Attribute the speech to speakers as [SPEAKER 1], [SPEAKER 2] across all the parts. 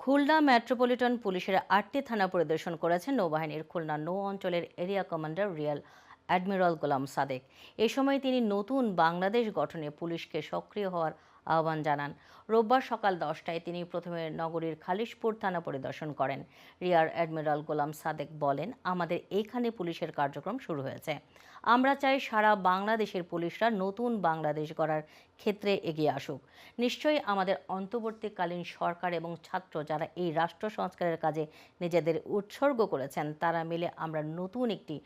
[SPEAKER 1] Khulna metropolitan পুলিশের আটটি থানা পরিদর্শন করেছেন নৌবাহিনীর খুলনা নৌ অঞ্চলের area commander rear admiral Golam Sadek. এ সময় তিনি নতুন বাংলাদেশ গঠনে পুলিশকে সক্রিয় হওয়ার আহ্বান জানান। রোববার সকাল দশটায় তিনি প্রথমে নগরীর খালিশপুর থানা পরিদর্শন করেন। রিয়ার অ্যাডমিরাল গোলাম সাদেক বলেন, আমাদের এইখানে পুলিশের কার্যক্রম শুরু হয়েছে। আমরা চাই সারা বাংলাদেশের পুলিশরা নতুন বাংলাদেশ গড়ার ক্ষেত্রে এগিয়ে আসুক। নিশ্চয়ই আমাদের অন্তর্বর্তীকালীন সরকার এবং ছাত্র যারা এই রাষ্ট্র সংস্কারের কাজে নিজেদের উৎসর্গ করেছেন, তারা মিলে আমরা নতুন একটি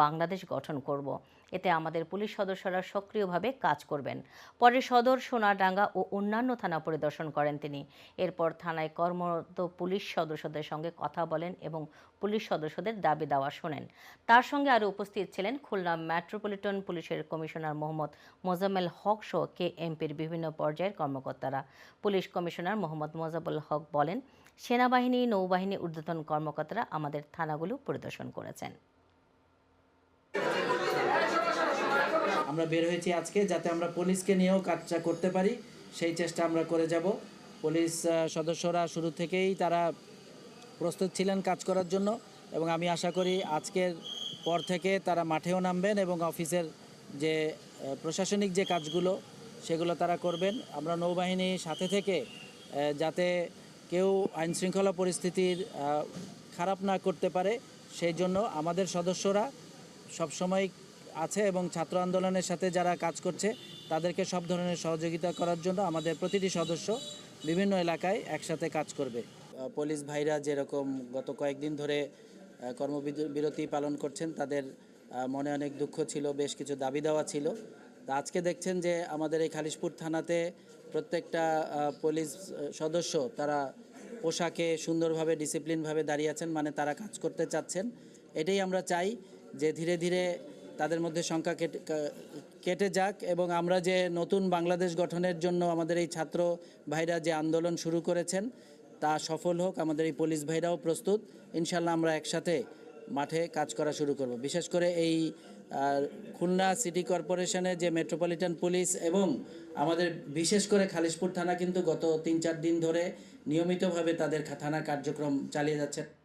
[SPEAKER 1] বাংলাদেশ গঠন করব। এতে আমাদের পুলিশ সদস্যরা সক্রিয়ভাবে কাজ করবেন। পরে সদর সোনাডাঙ্গা ও অন্যান্য থানা পরিদর্শন করেন তিনি। এরপর থানায় কর্মরত পুলিশ সদস্যদের সঙ্গে কথা বলেন এবং পুলিশ সদস্যদের দাবি দাওয়া শোনেন। তার সঙ্গে আরও উপস্থিত ছিলেন খুলনা মেট্রোপলিটন পুলিশের কমিশনার মোহাম্মদ মোজাম্মেল হক সহ কে এমপির বিভিন্ন পর্যায়ের কর্মকর্তারা। পুলিশ কমিশনার মোহাম্মদ মোজাবুল হক বলেন, সেনাবাহিনী, নৌবাহিনী, ঊর্ধ্বতন কর্মকর্তারা আমাদের থানাগুলো পরিদর্শন করেছেন।
[SPEAKER 2] আমরা বের হয়েছি আজকে যাতে আমরা পুলিশকে নিয়েও কাজটা করতে পারি। সেই চেষ্টা আমরা করে যাব। পুলিশ সদস্যরা শুরু থেকেই তারা প্রস্তুত ছিলেন কাজ করার জন্য এবং আমি আশা করি আজকের পর থেকে তারা মাঠেও নামবেন এবং অফিসের যে প্রশাসনিক যে কাজগুলো সেগুলো তারা করবেন। আমরা নৌবাহিনী সাথে থেকে যাতে কেউ আইনশৃঙ্খলা পরিস্থিতির খারাপ না করতে পারে সেই জন্য আমাদের সদস্যরা সবসময় আছে এবং ছাত্র আন্দোলনের সাথে যারা কাজ করছে তাদেরকে সব ধরনের সহযোগিতা করার জন্য আমাদের প্রতিটি সদস্য বিভিন্ন এলাকায় একসাথে কাজ করবে। পুলিশ ভাইরা যেরকম গত কয়েকদিন ধরে কর্মবিরতি পালন করছেন, তাদের মনে অনেক দুঃখ ছিল, বেশ কিছু দাবি দেওয়া ছিল। তা আজকে দেখছেন যে আমাদের এই খালিশপুর থানাতে প্রত্যেকটা পুলিশ সদস্য তারা পোশাকে সুন্দরভাবে, ডিসিপ্লিনভাবে দাঁড়িয়ে আছেন মানে তারা কাজ করতে চাচ্ছেন। এটাই আমরা চাই যে ধীরে ধীরে তাদের মধ্যে সংখ্যা কেটে যাক এবং আমরা যে নতুন বাংলাদেশ গঠনের জন্য আমাদের এই ছাত্র ভাইরা যে আন্দোলন শুরু করেছেন, তা সফল হোক, আমাদের এই পুলিশ ভাইরাও প্রস্তুত। ইনশাল্লাহ আমরা একসাথে মাঠে কাজ করা শুরু করব। বিশেষ করে এই খুলনা সিটি কর্পোরেশনে যে মেট্রোপলিটন পুলিশ এবং আমাদের বিশেষ করে খালিশপুর থানা কিন্তু গত তিন চার দিন ধরে নিয়মিতভাবে তাদের খা- থানা কার্যক্রম চালিয়ে যাচ্ছে।